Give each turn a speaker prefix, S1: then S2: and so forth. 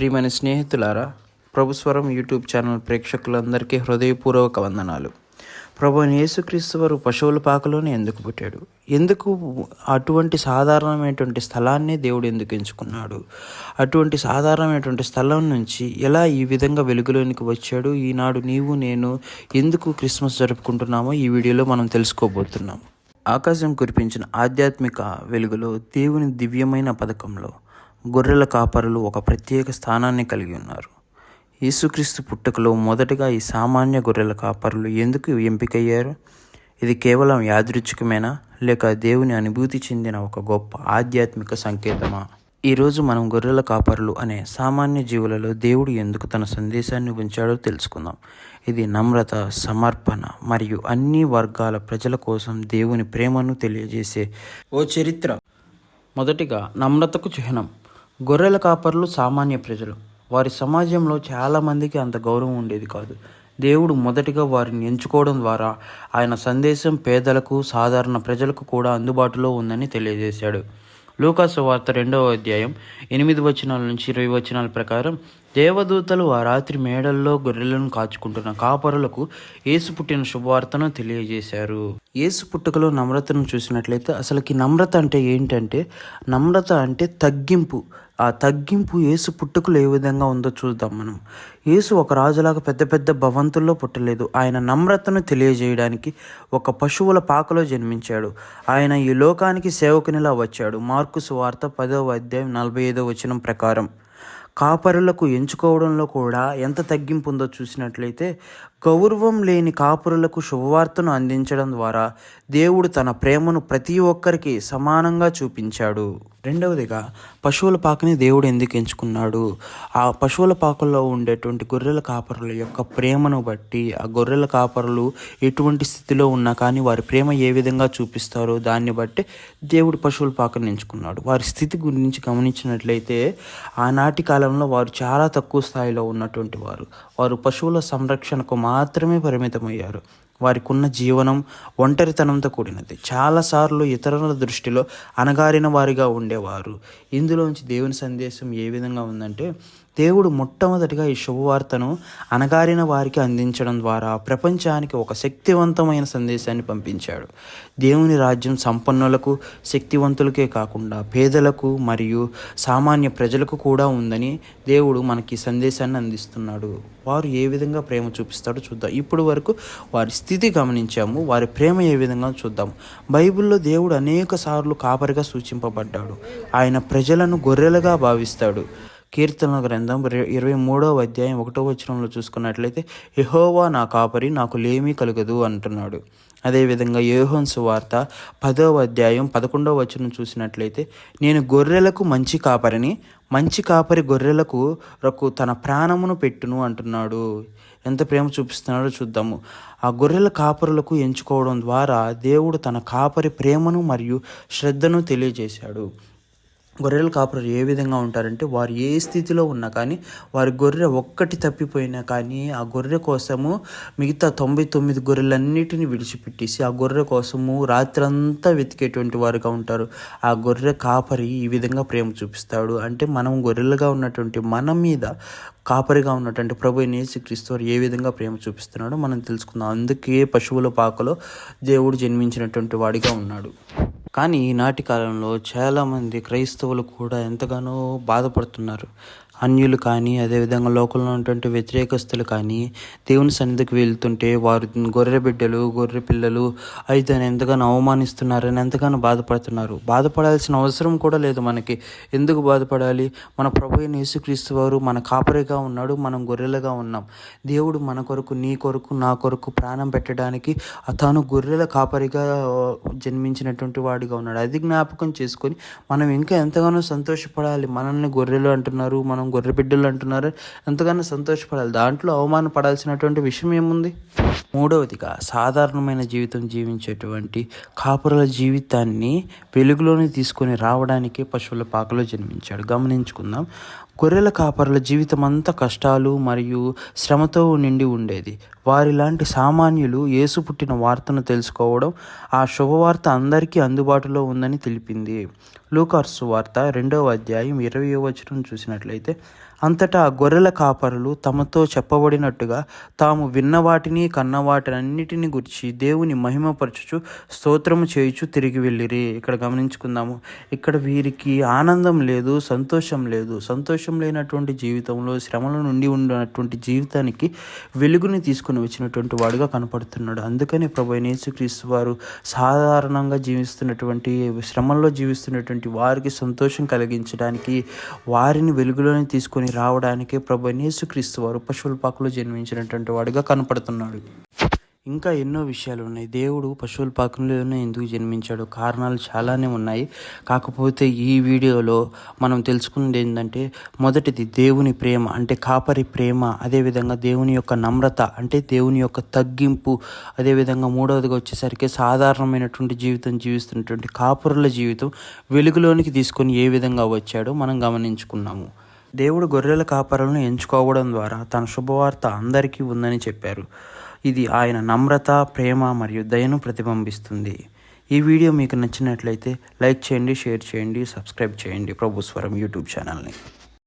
S1: ప్రియమైన స్నేహితులారా ప్రభుస్వరం YouTube channel ప్రేక్షకులందరికీ హృదయపూర్వక వందనాలు. ప్రభు యేసుక్రీస్తు వారు పశువుల పాకలోనే ఎందుకు పుట్టాడు? ఎందుకు అటువంటి సాధారణమైనటువంటి స్థలాన్ని దేవుడు ఎందుకు ఎంచుకున్నాడు? అటువంటి సాధారణమైనటువంటి స్థలం నుంచి ఎలా ఈ విధంగా వెలుగులోనికి వచ్చాడు? ఈనాడు నీవు నేను ఎందుకు క్రిస్మస్ జరుపుకుంటున్నామో ఈ వీడియోలో మనం తెలుసుకోబోతున్నాం. ఆకాశం కురిపించిన ఆధ్యాత్మిక వెలుగులో దేవుని దివ్యమైన పథకంలో గొర్రెల కాపరులు ఒక ప్రత్యేక స్థానాన్ని కలిగి ఉన్నారు. యేసుక్రీస్తు పుట్టుకలో మొదటగా ఈ సామాన్య గొర్రెల కాపరులు ఎందుకు ఎంపికయ్యారు? ఇది కేవలం యాదృచ్ఛికమేనా? లేక దేవుని అనుభూతి చెందిన ఒక గొప్ప ఆధ్యాత్మిక సంకేతమా? ఈరోజు మనం గొర్రెల కాపరులు అనే సామాన్య జీవులలో దేవుడు ఎందుకు తన సందేశాన్ని ఉంచాడో తెలుసుకుందాం. ఇది నమ్రత సమర్పణ మరియు అన్ని వర్గాల ప్రజల కోసం దేవుని ప్రేమను తెలియజేసే ఓ చరిత్ర. మొదటిగా నమ్రతకు చిహ్నం. గొర్రెల కాపర్లు సామాన్య ప్రజలు. వారి సమాజంలో చాలామందికి అంత గౌరవం ఉండేది కాదు. దేవుడు మొదటిగా వారిని ఎంచుకోవడం ద్వారా ఆయన సందేశం పేదలకు సాధారణ ప్రజలకు కూడా అందుబాటులో ఉందని తెలియజేశాడు. లూకాసు వార్త రెండవ అధ్యాయం ఎనిమిది వచనాల నుంచి ఇరవై వచనాల ప్రకారం దేవదూతలు ఆ రాత్రి మేడల్లో గొర్రెలను కాచుకుంటున్న కాపరులకు యేసు పుట్టిన శుభవార్తను తెలియజేశారు. యేసు పుట్టుకలో నమ్రతను చూసినట్లయితే అసలుకి నమ్రత అంటే ఏంటంటే నమ్రత అంటే తగ్గింపు. ఆ తగ్గింపు యేసు పుట్టుకలు ఏ విధంగా ఉందో చూద్దాం మనం. యేసు ఒక రాజులాగా పెద్ద పెద్ద భవంతుల్లో పుట్టలేదు. ఆయన నమ్రతను తెలియజేయడానికి ఒక పశువుల పాకలో జన్మించాడు. ఆయన ఈ లోకానికి సేవకునిలా వచ్చాడు. మార్కు సువార్త పదవ అధ్యాయం నలభై ఐదవ వచనం ప్రకారం. కాపరులకు ఎంచుకోవడంలో కూడా ఎంత తగ్గింపు ఉందో చూసినట్లయితే గౌరవం లేని కాపురులకు శుభవార్తను అందించడం ద్వారా దేవుడు తన ప్రేమను ప్రతి ఒక్కరికి సమానంగా చూపించాడు. రెండవదిగా పశువుల పాకని దేవుడు ఎందుకు ఎంచుకున్నాడు? ఆ పశువుల పాకల్లో ఉండేటువంటి గొర్రెల కాపరుల యొక్క ప్రేమను బట్టి ఆ గొర్రెల కాపరులు ఎటువంటి స్థితిలో ఉన్నా కానీ వారి ప్రేమ ఏ విధంగా చూపిస్తారో దాన్ని బట్టి దేవుడు పశువుల పాకను ఎంచుకున్నాడు. వారి స్థితి గురించి గమనించినట్లయితే ఆనాటి కాలంలో వారు చాలా తక్కువ స్థాయిలో ఉన్నటువంటి వారు. వారు పశువుల సంరక్షణకు మాత్రమే పరిమితమయ్యారు. వారికి ఉన్న జీవనం ఒంటరితనంతో కూడినది. చాలాసార్లు ఇతరుల దృష్టిలో అణగారిన వారిగా ఉండేవారు. ఇందులోంచి దేవుని సందేశం ఏ విధంగా ఉందంటే దేవుడు మొట్టమొదటిగా ఈ శుభవార్తను అణగారిన వారికి అందించడం ద్వారా ప్రపంచానికి ఒక శక్తివంతమైన సందేశాన్ని పంపించాడు. దేవుని రాజ్యం సంపన్నులకు శక్తివంతులకే కాకుండా పేదలకు మరియు సామాన్య ప్రజలకు కూడా ఉందని దేవుడు మనకి సందేశాన్ని అందిస్తున్నాడు. వారు ఏ విధంగా ప్రేమ చూపిస్తాడో చూద్దాం. ఇప్పుడు వరకు వారి స్థితి గమనించాము. వారి ప్రేమ ఏ విధంగా చూద్దాం. బైబిల్లో దేవుడు అనేక సార్లు కాపరిగా సూచింపబడ్డాడు. ఆయన ప్రజలను గొర్రెలుగా భావిస్తాడు. కీర్తన గ్రంథం ఇరవై మూడవ అధ్యాయం ఒకటో వచనంలో చూసుకున్నట్లయితే యహోవా నా కాపరి నాకు లేమీ కలగదు అంటున్నాడు. అదేవిధంగా యోహన్ సువార్త పదవ అధ్యాయం పదకొండవ వచనం చూసినట్లయితే నేను గొర్రెలకు మంచి కాపరిని మంచి కాపరి గొర్రెలకు రకు తన ప్రాణమును పెట్టును అంటున్నాడు. ఎంత ప్రేమ చూపిస్తున్నాడో చూద్దాము. ఆ గొర్రెల కాపరులకు ఎంచుకోవడం ద్వారా దేవుడు తన కాపరి ప్రేమను మరియు శ్రద్ధను తెలియజేశాడు. గొర్రెల కాపరులు ఏ విధంగా ఉంటారంటే వారు ఏ స్థితిలో ఉన్నా కానీ వారి గొర్రె ఒక్కటి తప్పిపోయినా కానీ ఆ గొర్రె కోసము మిగతా తొంభై తొమ్మిది గొర్రెలన్నిటిని విడిచిపెట్టేసి ఆ గొర్రె కోసము రాత్రంతా వెతికేటువంటి వారుగా ఉంటారు. ఆ గొర్రె కాపరి ఈ విధంగా ప్రేమ చూపిస్తాడు. అంటే మనం గొర్రెలుగా ఉన్నటువంటి మన మీద కాపరిగా ఉన్నటువంటి ప్రభు యేసుక్రీస్తు వారు ఏ విధంగా ప్రేమ చూపిస్తున్నాడో మనం తెలుసుకుందాం. అందుకే పశువుల పాకలో దేవుడు జన్మించినటువంటి వాడిగా ఉన్నాడు. కానీ ఈనాటి కాలంలో చాలామంది క్రైస్తవులు కూడా ఎంతగానో బాధపడుతున్నారు. అన్యులు కానీ అదేవిధంగా లోకంలో ఉన్నటువంటి వ్యతిరేకస్తులు కానీ దేవుని సన్నిధికి వెళ్తుంటే వారు గొర్రె బిడ్డలు గొర్రె పిల్లలు అయితే ఎంతగానో అవమానిస్తున్నారని ఎంతగానో బాధపడుతున్నారు. బాధపడాల్సిన అవసరం కూడా లేదు మనకి. ఎందుకు బాధపడాలి? మన ప్రభు యేసుక్రీస్తు వారు మన కాపరిగా ఉన్నాడు మనం గొర్రెలుగా ఉన్నాం. దేవుడు మన కొరకు నీ కొరకు నా కొరకు ప్రాణం పెట్టడానికి తాను గొర్రెల కాపరిగా జన్మించినటువంటి వాడిగా ఉన్నాడు. అది జ్ఞాపకం చేసుకొని మనం ఇంకా ఎంతగానో సంతోషపడాలి. మనల్ని గొర్రెలు అంటున్నారు మనం గొర్రె బిడ్డలు అంటున్నారు. ఎంతగానో సంతోషపడాలి. దాంట్లో అవమానపడాల్సినటువంటి విషయం ఏముంది? మూడవదిగా సాధారణమైన జీవితం జీవించేటువంటి కాపురల జీవితాన్ని వెలుగులోని తీసుకొని రావడానికే పశువుల పాకలో జన్మించాడు. గమనించుకుందాం. గొర్రెల కాపరుల జీవితం అంతా కష్టాలు మరియు శ్రమతో నిండి ఉండేది. వారిలాంటి సామాన్యులు యేసు పుట్టిన వార్తను తెలుసుకోవడం ఆ శుభవార్త అందరికీ అందుబాటులో ఉందని తెలిపింది. లూకార్సు వార్త రెండవ అధ్యాయం ఇరవై వచనం చూసినట్లయితే అంతటా గొర్రెల కాపరులు తమతో చెప్పబడినట్టుగా తాము విన్న వాటిని కన్న వాటినన్నిటిని గురించి దేవుని మహిమపరచుచు స్తోత్రము చేయుచు తిరిగి వెళ్ళిరి. ఇక్కడ గమనించుకుందాము. ఇక్కడ వీరికి ఆనందం లేదు సంతోషం లేదు. సంతోషం లేనటువంటి జీవితంలో శ్రమల నుండి ఉన్నటువంటి జీవితానికి వెలుగుని తీసుకుని వచ్చినటువంటి వాడుగా కనపడుతున్నాడు. అందుకని ప్రభు అయిన యేసుక్రీస్తు వారు సాధారణంగా జీవిస్తున్నటువంటి శ్రమల్లో జీవిస్తున్నటువంటి వారికి సంతోషం కలిగించడానికి వారిని వెలుగులోనే తీసుకొని రావడానికి ప్రభు యేసుక్రీస్తు వారు పశువుల పాకలో జన్మించినటువంటి వాడిగా కనపడుతున్నాడు. ఇంకా ఎన్నో విషయాలు ఉన్నాయి. దేవుడు పశువుల పాకంలోనే ఎందుకు జన్మించాడు? కారణాలు చాలానే ఉన్నాయి. కాకపోతే ఈ వీడియోలో మనం తెలుసుకున్నది ఏంటంటే మొదటిది దేవుని ప్రేమ అంటే కాపరి ప్రేమ అదేవిధంగా దేవుని యొక్క నమ్రత అంటే దేవుని యొక్క తగ్గింపు అదేవిధంగా మూడవదిగా వచ్చేసరికి సాధారణమైనటువంటి జీవితం జీవిస్తున్నటువంటి కాపరుల జీవితం వెలుగులోనికి తీసుకొని ఏ విధంగా వచ్చాడో మనం గమనించుకున్నాము. దేవుడు గొర్రెల కాపరులను ఎంచుకోవడం ద్వారా తన శుభవార్త అందరికీ ఉందని చెప్పారు. ఇది ఆయన నమ్రత ప్రేమ మరియు దయను ప్రతిబింబిస్తుంది. ఈ వీడియో మీకు నచ్చినట్లయితే లైక్ చేయండి షేర్ చేయండి సబ్స్క్రైబ్ చేయండి ప్రభుస్వరం యూట్యూబ్ ఛానల్ని.